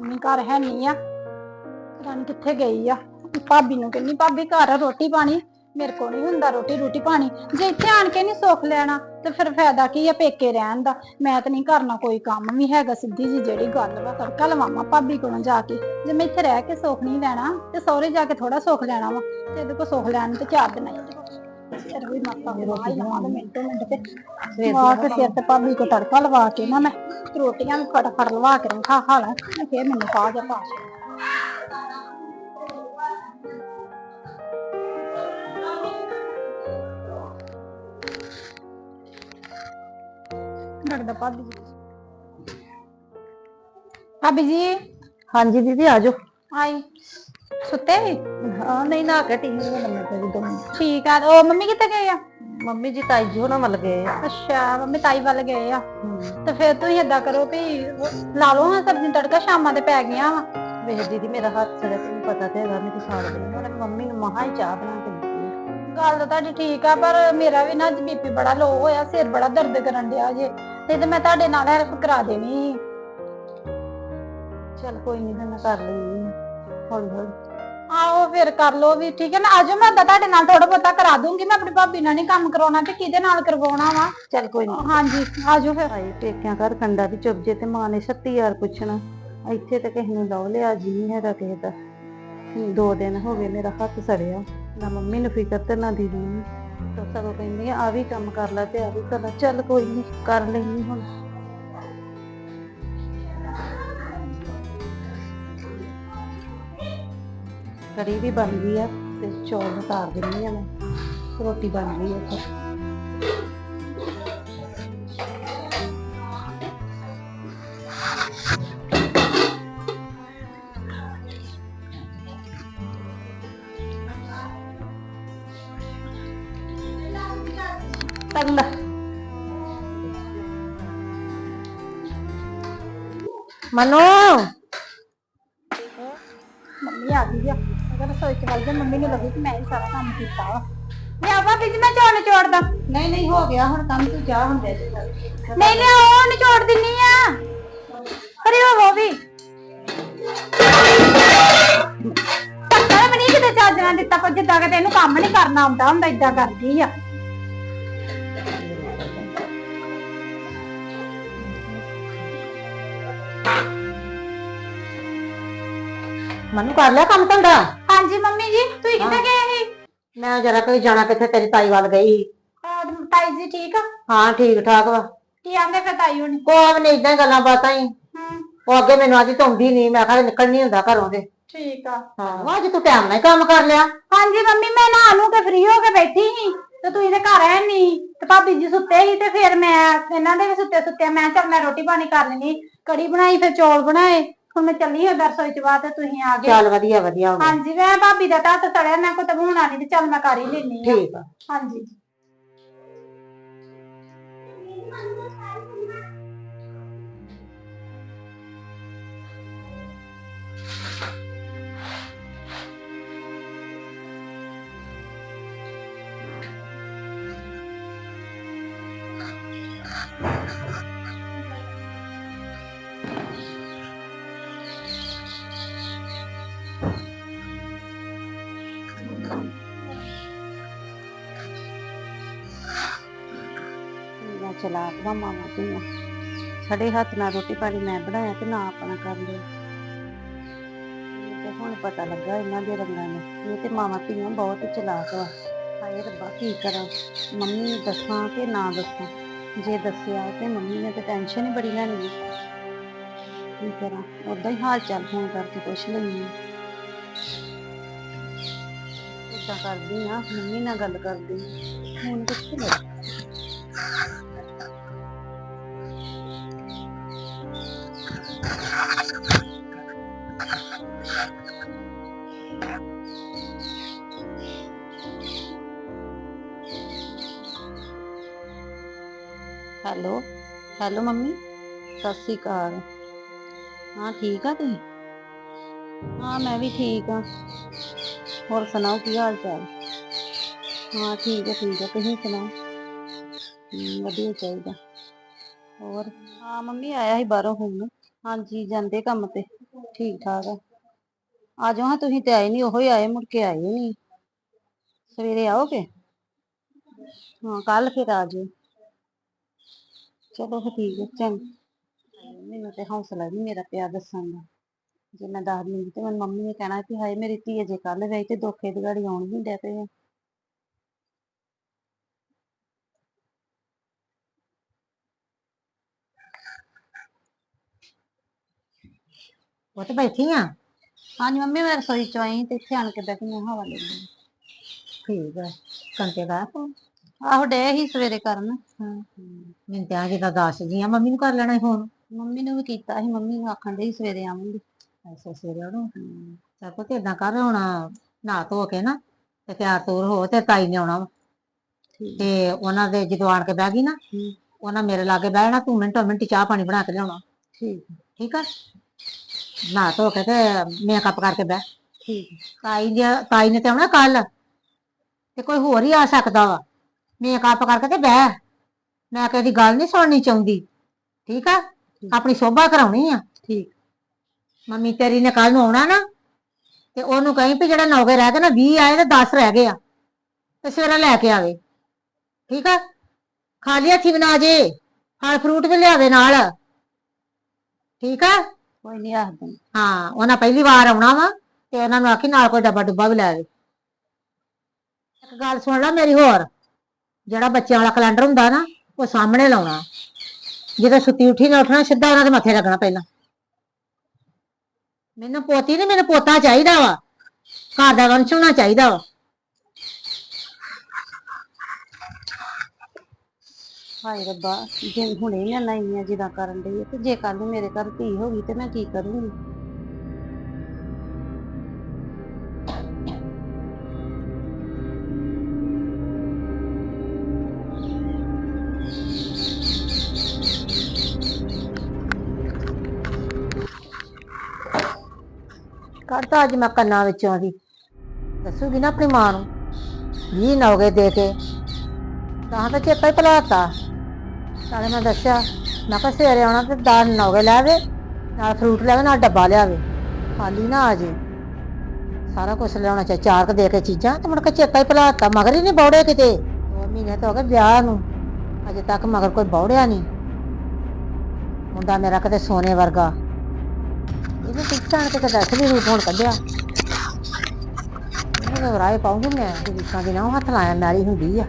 Mummy ਘਰ ਹੈ ਨਹੀਂ ਆ। ਪਤਾ ਕਿੱਥੇ ਗਈ ਆ। ਭਾਬੀ ਨੂੰ ਕਹਿੰਨੀ ਭਾਬੀ ਘਰ ਆ, ਰੋਟੀ ਪਾਣੀ? ਮੇਰੇ ਕੋਲ ਨਹੀਂ ਹੁੰਦਾ ਰੋਟੀ ਰੋਟੀ ਪਾਣੀ। ਜੇ ਇੱਥੇ ਆਣ ਕੇ ਨਹੀਂ ਸੁੱਖ ਲੈਣਾ, ਤੇ ਫਿਰ ਫਾਇਦਾ ਕੀ ਆ ਪੇਕੇ ਰਹਿਣ ਦਾ? ਮੈਂ ਤਾਂ ਨਹੀਂ ਕਰਨਾ ਕੋਈ ਕੰਮ ਵੀ ਹੈਗਾ ਸਿੱਧੀ ਜੀ ਜਿਹੜੀ ਗੱਲ ਵਾ ਤੜਕਾ ਲਵਾਵਾਂ ਭਾਬੀ ਕੋਲੋਂ ਜਾ ਕੇ। ਜੇ ਮੈਂ ਇੱਥੇ ਰਹਿ ਕੇ ਸੁੱਖ ਨਹੀਂ ਲੈਣਾ, ਤੇ ਸਹੁਰੇ ਜਾ ਕੇ ਥੋੜਾ ਸੁੱਖ ਲੈਣਾ ਵਾ, ਤੇ ਇਹਦੇ ਕੋਲ ਸੁੱਖ ਲੈਣ ਨੂੰ ਤੇ ਚਾਰ ਦਿਨ ਆਈ ਫਿਰ ਵੀ ਮਾਤਾ ਰੋਟੀ ਲਵਾਂ ਮਿੰਟੋ ਮਿੰਟ ਤੇ ਲਵਾ ਕੇ ਸਿਰ ਤੇ ਭਾਬੀ ਕੋ ਤੜਕਾ ਲਵਾ ਕੇ ਨਾ ਮੈਂ ਰੋਟੀਆਂ ਵੀ ਫਟਾਫਟ ਲਵਾ ਕੇ ਰਖਾ ਖਾ ਲਾਂ ਫਿਰ ਮੈਨੂੰ ਪਾ ਜਾ ਪਾ ਲੱਗਦਾ ਭਾਬੀ ਜੀ। ਭਾਬੀ ਜੀ। ਹਾਂਜੀ ਦੀਦੀ ਆਜੋ ਆਈ। ਸੁੱਤੇ? ਹਾਂ ਨਹੀਂ ਨਾ ਕੇ ਟੀਵੀ ਨੂੰ ਲੰਮੇ ਪੈ ਦੋ ਠੀਕ ਆ ਉਹ ਮੰਮੀ ਕਿੱਥੇ ਗਏ ਆ ਮੰਮੀ ਜੀ ਤਾਈ ਜੀ ਹੋਣਾ ਵੱਲ ਗਏ ਆ ਅੱਛਾ ਮੰਮੀ ਤਾਈ ਵੱਲ ਗਏ ਆ ਤੇ ਫਿਰ ਤੁਸੀਂ ਏਦਾਂ ਕਰੋ ਵੀ ਉਹ ਲਾ ਲਓ ਹਾਂ ਸਬਜ਼ੀ ਨੂੰ ਤੜਕਾ ਸ਼ਾਮਾਂ ਦੇ ਪੈ ਗਿਆ ਵਾ ਵੇਖ ਦੀਦੀ ਮੇਰਾ ਹੱਥ ਸੜਾ ਤੈਨੂੰ ਪਤਾ ਤੇ ਹੈਗਾ ਮੇਰੀ ਸਾੜ ਦੇ ਹੁਣ ਮੰਮੀ ਨੂੰ ਮਹਾ ਹੀ ਚਾਹ ਬਣਾ ਕੇ ਦਿੱਤੀ ਆ। ਗੱਲ ਤਾਂ ਤੁਹਾਡੀ ਠੀਕ ਆ ਪਰ ਮੇਰਾ ਵੀ ਨਾ ਅੱਜ ਬੀਪੀ ਬੜਾ ਲੋ ਹੋਇਆ ਸਿਰ ਬੜਾ ਦਰਦ ਕਰਨ ਡਿਆ ਜੇ ਤੇ ਤੇ ਮੈਂ ਤੁਹਾਡੇ ਨਾਲ ਹੈਲਪ ਕਰਾ ਦੇਣੀ ਸੀ। ਚੱਲ ਕੋਈ ਨਹੀਂ ਮੈਂ ਕਰ ਹਾਂ। ਹੌਲੀ ਹੌਲੀ ਫਿਰ ਕਰ ਲਓ ਵੀ ਠੀਕ ਹੈ ਨਾ? ਆਜੋ ਮੈਂ ਓਦਾਂ ਤੁਹਾਡੇ ਨਾਲ ਥੋੜਾ ਬਹੁਤਾ ਕਰਾ ਦੂੰਗੀ। ਮੈਂ ਆਪਣੀ ਭਾਬੀ ਨਾਲ ਨਹੀਂ ਕੰਮ ਕਰਾਉਣਾ ਤੇ ਕਿਹਦੇ ਨਾਲ ਕਰਵਾਉਣਾ ਵਾ? ਚੱਲ ਕੋਈ ਨਹੀਂ ਹਾਂਜੀ ਆਜੋ ਫਿਰ। ਭਾਈ ਪੇਕਿਆਂ ਘਰ ਕੰਡਾ ਵੀ ਚੁੱਪ ਜੇ ਤੇ ਮਾਂ ਨੇ 36000 ਪੁੱਛਣਾ। ਇੱਥੇ ਤੇ ਕਿਸੇ ਨੂੰ ਲਓ ਲਿਆ ਜੀ ਨਹੀਂ ਹੈਗਾ ਕਿਸੇ ਦਾ। ਦੋ ਦਿਨ ਹੋ ਗਏ ਮੇਰਾ ਹੱਥ ਸੜਿਆ। ਨਾ ਮੰਮੀ ਨੂੰ ਫਿਕਰ ਤੇ ਨਾ ਦੀਦੀ ਨੂੰ। ਤਾਂ ਸਗੋਂ ਕਹਿੰਦੀ ਆ ਵੀ ਕੰਮ ਕਰ ਲੈ ਤੇ ਆ ਵੀ ਕਰ ਲੈ ਚੱਲ ਕੋਈ ਨਹੀਂ ਕਰ ਲੈਣੀ ਹੁਣ। ਕੜੀ ਵੀ ਬਣ ਗਈ ਆ ਤੇ ਚੌਲ ਉਤਾਰ ਦਿੰਨੀ ਆ ਮੈਂ, ਰੋਟੀ ਬਣ ਗਈ ਆ ਫਿਰ ਤੰਗ ਮਨੋ। ਮੰਮੀ ਆ ਗਈ ਆ। ਅਗਰ ਰਸੋਈ ਚ ਵੱਲ ਜਾ ਮੰਮੀ ਨੂੰ ਲੱਗੇ ਕਿ ਮੈਂ ਹੀ ਸਾਰਾ ਕੰਮ ਕੀਤਾ ਵਾ। ਮੈਂ ਆ ਭਾਬੀ ਜੀ ਮੈਂ ਚੌਲ ਨਿਚੋੜਦਾ ਨਹੀਂ ਨਹੀਂ ਹੋ ਗਿਆ ਹੁਣ ਕੰਮ ਤੂੰ ਜਾ ਹੁੰਦੇ ਨਹੀਂ ਲਿਆ ਉਹ ਨਿਚੋੜ ਦਿੰਨੀ ਆ। ਅਰੇ ਉਹ ਵੀ। ਧੱਕਾ ਵੀ ਨਹੀਂ ਕਿਤੇ ਚੱਜ ਨਾਲ ਦਿੱਤਾ ਪਰ ਜਿੱਦਾਂ ਕਿ ਇਹਨੂੰ ਕੰਮ ਨਹੀਂ ਕਰਨਾ ਆਉਂਦਾ ਹੁੰਦਾ ਇਦਾਂ ਕਰਦੀ ਆ। ਮਨੂ ਕਰ ਲਿਆ ਕੰਮ ਧੰਦਾ? ਹਾਂਜੀ ਮੰਮੀ ਜੀ ਤੁਸੀਂ ਕਿੱਥੇ ਗਏ ਸੀ? ਮੈਂ ਜਰਾ ਕੋਈ ਜਾਣਾ ਕਿੱਥੇ ਤੇਰੀ ਤਾਈ ਵੱਲ ਗਈ ਸੀ। ਅਹ ਤਾਈ ਜੀ ਠੀਕ ਆ? ਹਾਂ ਠੀਕ ਠਾਕ ਵਾ। ਕੀ ਆਂਦੇ ਫਿਰ ਤਾਈ ਹੁਣੀ? ਕੋਈ ਨਹੀਂ ਇਦਾਂ ਗੱਲਾਂ ਬਾਤਾਂ ਹੀ। ਹੂੰ। ਉਹ ਅੱਗੇ ਮੈਨੂੰ ਅੱਜ ਧੁੰਦੀ ਨਹੀਂ ਮੈਂ ਕਿਹਾ ਨਿਕਲ ਨਹੀਂ ਹੁੰਦਾ ਘਰੋਂ ਦੇ ਠੀਕ ਆ। ਹਾਂ ਅੱਜ ਤੂੰ ਟਾਈਮ ਨਾਲ ਹੀ ਕੰਮ ਕਰ ਲਿਆ। ਹਾਂਜੀ ਮੰਮੀ ਮੈਂ ਨਹਾ ਨੂੰ ਕੇ ਫ੍ਰੀ ਹੋ ਕੇ ਬੈਠੀ ਸੀ। ਤੇ ਤੁਸੀਂ ਤੇ ਘਰ ਹੈ ਨਹੀਂ ਤੇ ਭਾਬੀ ਜੀ ਸੁੱਤੇ ਸੀ ਤੇ ਫਿਰ ਮੈਂ ਇਹਨਾਂ ਦੇ ਵੀ ਸੁੱਤੇ ਸੁੱਤੇ ਮੈਂ ਕਿਹਾ ਚੱਲ ਮੈਂ ਰੋਟੀ ਪਾਣੀ ਕਰ ਲੈਣੀ ਕੜੀ ਬਣਾਈ ਫਿਰ ਚੌਲ ਬਣਾਏ। ਹੁਣ ਮੈਂ ਚੱਲੀ ਹਾਂ ਰਸੋਈ ਚ ਬਾਅਦ ਤੇ ਤੁਸੀਂ ਆ ਗਏ। ਚੱਲ ਵਧੀਆ ਵਧੀਆ ਹੋ ਗਿਆ। ਹਾਂਜੀ ਮੈਂ ਭਾਬੀ ਦਾ ਤਾਂ ਸੜਿਆ ਮੈਂ ਕੋ ਤਾਂ ਬਣਾਉਣਾ ਨਹੀਂ ਤੇ ਚੱਲ ਮੈਂ ਕਰ ਹੀ ਲੈਣੀ ਆ। ਠੀਕ ਆ। ਹਾਂਜੀ। ਚਲਾਕ ਚਲਾ ਆਪਣਾ ਮਾਮਾ ਧੀਆਂ। ਸਾਡੇ ਹੱਥ ਨਾਲ ਰੋਟੀ ਪਾਣੀ ਮੈਂ ਬਣਾਇਆ ਤੇ ਨਾ ਆਪਣਾ ਕਰ ਲਿਆ ਤੇ ਹੁਣ ਪਤਾ ਲੱਗਾ ਇਹਨਾਂ ਦੇ ਰੰਗਾਂ ਨੂੰ। ਇਹ ਤੇ ਮਾਮਾ ਧੀਆਂ ਬਹੁਤ ਚਲਾਕ ਵਾ ਹਾਏ ਰੱਬਾ, ਕੀ ਕਰਾਂ? ਮੰਮੀ ਨੂੰ ਦੱਸਾਂ ਕਿ ਨਾ ਦੱਸਾਂ? ਜੇ ਦੱਸਿਆ ਤੇ ਮੰਮੀ ਨੇ ਤੇ ਟੈਨਸ਼ਨ ਹੀ ਬੜੀ ਲੈਣੀ ਹੈ ਕੀ ਕਰਾਂ? ਉਦਾਂ ਹੀ ਹਾਲ ਚਾਲ ਫੋਨ ਕਰਕੇ ਪੁੱਛ ਲੈਂਦੀ ਹਾਂ ਏਦਾਂ ਕਰਦੀ ਆ, ਮੰਮੀ ਨਾਲ ਗੱਲ ਕਰਦੀ ਹਾਂ ਹੁਣ ਕਿੱਥੇ ਲੱਗ ਹੈਲੋ ਹੈਲੋ ਮੰਮੀ ਸਤਿ ਸ਼੍ਰੀ ਅਕਾਲ ਹਾਂ ਠੀਕ ਆ ਤੁਸੀਂ ਹਾਂ ਮੈਂ ਵੀ ਠੀਕ ਆ ਹੋਰ ਸੁਣਾਓ ਕੀ ਹਾਲ ਚਾਲ ਹਾਂ ਠੀਕ ਹੈ ਠੀਕ ਹੈ ਤੁਸੀਂ ਸੁਣਾਓ ਹਮ, ਵਧੀਆ ਚਾਹੀਦਾ ਹੋਰ ਹਾਂ ਮੰਮੀ ਆਇਆ ਸੀ ਬਾਹਰੋਂ ਹੁਣ ਹਾਂਜੀ ਜਾਂਦੇ ਕੰਮ ਤੇ ਠੀਕ ਠਾਕ ਆ ਆ ਜਾਓ ਹਾਂ ਤੁਸੀਂ ਤੇ ਆਏ ਨਹੀਂ ਉਹੋ ਹੀ ਆਏ ਮੁੜ ਕੇ ਆਏ ਨਹੀਂ ਸਵੇਰੇ ਆਓਗੇ ਹਾਂ ਕੱਲ ਫਿਰ ਆ ਜਿਓ ਚਲੋ ਫਿਰ ਠੀਕ ਹੈ ਚੰਗਾ ਮੈਨੂੰ ਤੇ ਹੌਸਲਾ ਨਹੀਂ ਮੇਰਾ ਪਿਆ ਦੱਸਣ ਦਾ। ਜੇ ਮੈਂ ਦੱਸ ਦਿੰਦੀ ਤੇ ਮੇਰੀ ਮੰਮੀ ਨੇ ਕਹਿਣਾ ਕਿ ਹਾਏ, ਮੇਰੀ ਧੀ ਅਜੇ ਕੱਲ ਗਈ ਤੇ ਦੋਖੇ ਦੀ ਘੜੀ ਆਉਣ ਨਹੀਂ ਡੇ ਪਏ ਉਹ ਤੇ ਬੈਠੀ ਆ? ਹਾਂਜੀ ਮੰਮੀ, ਮੈਂ ਰਸੋਈ ਚ ਆਈ ਤੇ ਇੱਥੇ ਆਣ ਕੇ ਬੈਠੀ ਮੈਂ ਹਵਾ ਲੈਂਦੀ ਠੀਕ ਹੈ ਕੰਤੇ ਦਾ ਫੋਨ। ਆਹੋ ਡੇ ਹੀ ਸਵੇਰੇ ਕਰਨ। ਮੈਨੂੰ ਤੇ ਆ ਜਿੱਦਾਂ ਦੱਸ ਜੀ ਆ ਮੰਮੀ ਨੂੰ ਕਰ ਲੈਣਾ ਫੋਨ ਮੰਮੀ ਨੂੰ ਵੀ ਕੀਤਾ ਸੀ ਮੰਮੀ ਨੂੰ ਆਖਣ ਦੇ ਸਵੇਰੇ ਆਵਾਂਗੀ। ਐਸੇ ਸਵੇਰੇ ਉਹਨੂੰ ਤਾਂ ਪੁੱਤ ਏਦਾਂ ਕਰ ਹੁਣ ਨਹਾ ਧੋ ਕੇ ਨਾ ਤੇ ਤਿਆਰ ਤੂਰ ਹੋ ਤੇ ਤਾਈ ਨੇ ਆਉਣਾ ਵਾ। ਠੀਕ। ਤੇ ਉਹਨਾਂ ਦੇ ਜਦੋਂ ਆਣ ਕੇ ਬਹਿ ਗਈ ਨਾ ਹੂੰ। ਉਹਨਾਂ ਮੇਰੇ ਲਾਗੇ ਬਹਿ ਜਾਣਾ ਤੂੰ ਮਿੰਟੋ ਮਿੰਟ ਚਾਹ ਪਾਣੀ ਬਣਾ ਕੇ ਲਿਆਉਣਾ। ਠੀਕ। ਠੀਕ ਆ? ਨਹਾ ਧੋ ਕੇ ਤੇ ਮੇਕਅਪ ਕਰਕੇ ਬਹਿ। ਠੀਕ। ਤਾਈ ਤਾਈ ਨੇ ਤੇ ਆਉਣਾ ਕੱਲ ਤੇ ਕੋਈ ਹੋਰ ਹੀ ਆ ਸਕਦਾ ਵਾ। ਮੇਕਅਪ ਕਰਕੇ ਤੇ ਬਹਿ। ਮੈਂ ਕਦੀ ਗੱਲ ਨਹੀਂ ਸੁਣਨੀ ਚਾਹੁੰਦੀ। ਠੀਕ ਆ? ਆਪਣੀ ਸ਼ੋਭਾ ਕਰਾਉਣੀ ਆ। ਠੀਕ। ਮੰਮੀ ਤੇਰੀ ਨੇ ਕੱਲ ਨੂੰ ਆਉਣਾ ਨਾ ਤੇ ਉਹਨੂੰ ਕਹੀਂ ਵੀ ਜਿਹੜਾ ਨੌਗੇ ਰਹਿ ਗਏ ਨਾ 20 ਆਏ ਤੇ 10 ਰਹਿ ਗਏ ਆ ਤੇ ਸਵੇਰੇ ਲੈ ਕੇ ਆਵੇ। ਠੀਕ ਆ? ਖਾਲੀ ਹੱਥੀ ਬਣਾ ਜੇ ਫਲ ਫਰੂਟ ਵੀ ਲਿਆਵੇ ਨਾਲ। ਠੀਕ ਆ? ਕੋਈ ਨਹੀਂ ਆਖ ਦਿੰਦੀ ਹਾਂ ਉਹਨਾਂ ਪਹਿਲੀ ਵਾਰ ਆਉਣਾ ਵਾ ਤੇ ਉਹਨਾਂ ਨੂੰ ਆਖੀ ਨਾਲ ਕੋਈ ਡੱਬਾ ਡੁੱਬਾ ਵੀ ਲੈ ਆਵੇ। ਇੱਕ ਗੱਲ ਸੁਣ ਲੈ ਮੇਰੀ ਹੋਰ। ਜਿਹੜਾ ਬੱਚਿਆਂ ਵਾਲਾ ਕੈਲੰਡਰ ਹੁੰਦਾ ਨਾ, ਉਹ ਸਾਹਮਣੇ ਲਾਉਣਾ। ਜਦੋਂ ਸੁੱਤੀ ਉੱਠੀ ਨਾ ਉੱਠਣਾ, ਸਿੱਧਾ ਉਹਨਾਂ ਦੇ ਮੱਥੇ ਲੱਗਣਾ ਪਹਿਲਾਂ। ਮੈਨੂੰ ਪੋਤੀ ਨਹੀਂ ਮੈਨੂੰ ਪੋਤਾ ਚਾਹੀਦਾ ਵਾ। ਘਰ ਦਾ ਵੰਸ਼ ਹੋਣਾ ਚਾਹੀਦਾ ਵਾ। ਹਾਏ ਰੱਬਾ, ਜੇ ਹੁਣੇ ਮੈਂ ਨਹੀਂ ਜਿੱਦਾਂ ਕਰਨ ਡਈ ਆ, ਤੇ ਜੇ ਕੱਲ ਨੂੰ ਮੇਰੇ ਘਰ ਧੀ ਹੋ ਗਈ, ਤੇ ਮੈਂ ਕੀ ਕਰੂੰਗੀ? ਕੱਢਤਾ ਅੱਜ ਮੈਂ ਕੰਨਾਂ ਵਿੱਚੋਂ ਦੀ। ਦੱਸੂਗੀ ਨਾ ਆਪਣੀ ਮਾਂ ਨੂੰ, ਵੀ ਨੌਗੇ ਦੇ ਕੇ। ਤਾਂ ਤਾਂ ਚੇਤਾ ਹੀ ਭੁਲਾਤਾ। ਨਾਲੇ ਮੈਂ ਦੱਸਿਆ, ਮੈਂ ਕਿਹਾ ਸਵੇਰੇ ਆਉਣਾ ਤੇ ਦਾਲ ਨੌਗੇ ਲੈਵੇ ਨਾਲ ਫਰੂਟ ਲੈਵੇ ਨਾਲ ਡੱਬਾ ਲਿਆਵੇ ਖਾਲੀ ਨਾ ਆ ਜੇ। ਸਾਰਾ ਕੁਝ ਲਿਆਉਣਾ ਚਾਹੀਦਾ ਚਾਰ ਕ ਦੇ ਕੇ ਚੀਜ਼ਾਂ, ਤੇ ਮੁੜ ਕੇ ਚੇਤਾ ਹੀ ਭੁਲਾਤਾ। ਮਗਰ ਹੀ ਨਹੀਂ ਬੌੜੇ ਕਿਤੇ। ਦੋ ਮਹੀਨੇ ਤੋਂ ਹੋ ਗਏ ਵਿਆਹ ਨੂੰ। ਅਜੇ ਤੱਕ ਮਗਰ ਕੋਈ ਬੌੜਿਆ ਨਹੀਂ। ਮੁੰਡਾ ਮੇਰਾ ਕਦੇ ਸੋਨੇ ਵਰਗਾ। ਇਹਨੇ ਟਿਕਟਾਂ ਤੇ ਕਦੇ ਅਸਲੀ ਰੂਪ ਹੁਣ ਕੱਢਿਆ। ਇਹਨੂੰ ਰਾਏ ਪਾਉਂਗੀ ਮੈਂ ਕਿ ਵਿਕਾਂ ਦੀ ਨਾ ਉਹ ਹੱਥ ਲਾਇਆ ਮੈਰੀ ਹੁੰਦੀ ਆ।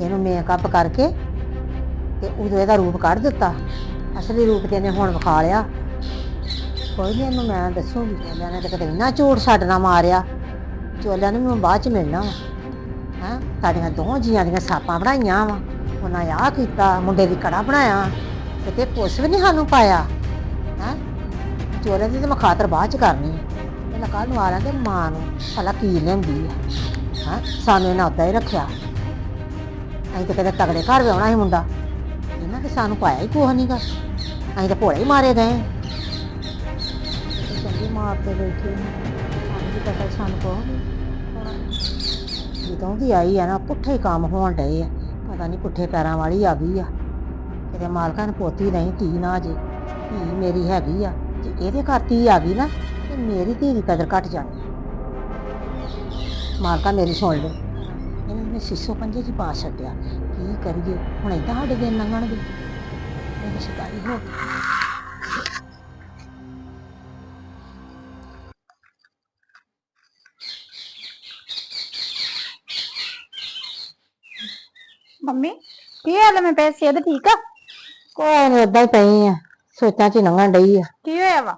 ਇਹਨੂੰ ਮੇਕਅਪ ਕਰਕੇ ਤੇ ਉਦੋਂ ਇਹਦਾ ਰੂਪ ਕੱਢ ਦਿੱਤਾ। ਅਸਲੀ ਰੂਪ ਤੇ ਇਹਨੇ ਹੁਣ ਵਿਖਾ ਲਿਆ। ਕੋਈ ਨਹੀਂ ਇਹਨੂੰ ਮੈਂ ਦੱਸੂਗੀ, ਚੋਲਿਆਂ ਨੇ ਤੇ ਕਦੇ ਇੰਨਾ ਝੂਠ ਛੱਡਣਾ ਮਾਰਿਆ। ਚੋਲਿਆਂ ਨੂੰ ਮੈਨੂੰ ਬਾਅਦ ਚ ਮਿਲਣਾ ਵਾ। ਹੈਂ? ਸਾਡੀਆਂ ਦੋਹਾਂ ਜੀਆਂ ਦੀਆਂ ਸਾਪਾਂ ਬਣਾਈਆਂ ਵਾ। ਉਹਨਾਂ ਆਹ ਕੀਤਾ, ਮੁੰਡੇ ਦੀ ਕੜਾ ਬਣਾਇਆ। ਕਿਤੇ ਕੁਛ ਵੀ ਨਹੀਂ ਸਾਨੂੰ ਪਾਇਆ। ਚੋਲੇ ਦੀ ਤੇ ਮੈਂ ਖਾਤਰ ਬਾਅਦ ਚ ਕਰਨੀ ਹੈ ਇਹਨਾਂ ਕੱਲ ਨੂੰ ਆ ਲੈਂਦੇ ਮਾਂ ਨੂੰ। ਭਲਾ ਕੀ ਲੈਂਦੀ ਆ। ਹਾਂ? ਸਾਨੂੰ ਇਹਨਾਂ ਉਦਾਂ ਹੀ ਰੱਖਿਆ। ਅਸੀਂ ਤਾਂ ਕਦੇ ਤਗੜੇ ਘਰ ਵਿਆਹਣਾ ਸੀ ਮੁੰਡਾ। ਇਹਨਾਂ ਤੇ ਸਾਨੂੰ ਪਾਇਆ ਹੀ ਕੁਛ ਨਹੀਂਗਾ ਅਸੀਂ ਤਾਂ ਭੋਲੇ ਹੀ ਮਾਰੇ ਗਏ। ਚੰਗੀ ਮਾਰ ਤੇ ਬੈਠੇ ਸਾਨੂੰ ਵੀ ਪਤਾ ਸਾਨੂੰ ਕੋ ਜਦੋਂ ਦੀ ਆਈ ਆ ਨਾ, ਪੁੱਠੇ ਹੀ ਕੰਮ ਹੋਣ ਡਏ ਆ। ਪਤਾ ਨਹੀਂ ਪੁੱਠੇ ਪੈਰਾਂ ਵਾਲੀ ਆ ਗਈ ਆ। ਕਿਤੇ ਮਾਲਕਾਂ ਨੂੰ ਪੋਤੀ ਨਹੀਂ, ਧੀ ਨਾ ਜੇ। ਧੀ ਮੇਰੀ ਹੈਗੀ ਆ। ਜੇ ਇਹਦੇ ਘਰ ਧੀ ਆ ਗਈ ਨਾ ਤੇ ਮੇਰੀ ਧੀ ਦੀ ਕਦਰ ਘਟ ਜਾਣੀ। ਮਾਲਕਾ ਮੇਰੀ ਸੁਣ ਲੈ ਇਹਨੇ ਮੈਨੂੰ ਸਿੱਸੋ ਪੰਜੇ ਚ ਪਾ ਛੱਡਿਆ। ਕੀ ਕਰੀਏ? ਹੁਣ ਏਦਾਂ ਸਾਡੇ ਦਿਨ ਲੰਘਣਗੇ ਇਹ ਸ਼ਿਕਾਰੀ ਹੋ ਗਈ। ਮੰਮੀ ਕੀ ਹਾਲ ਮੈਂ ਪੈਸੇ ਸਿਹਤ ਠੀਕ ਆ? ਕੋਈ ਨੀ ਏਦਾਂ ਹੀ ਪਈ ਆ। ਸੋਚਾਂ ਚ ਹੀ ਲੰਘਣ ਡਈ ਆ। ਕੀ ਹੋਇਆ ਵਾ?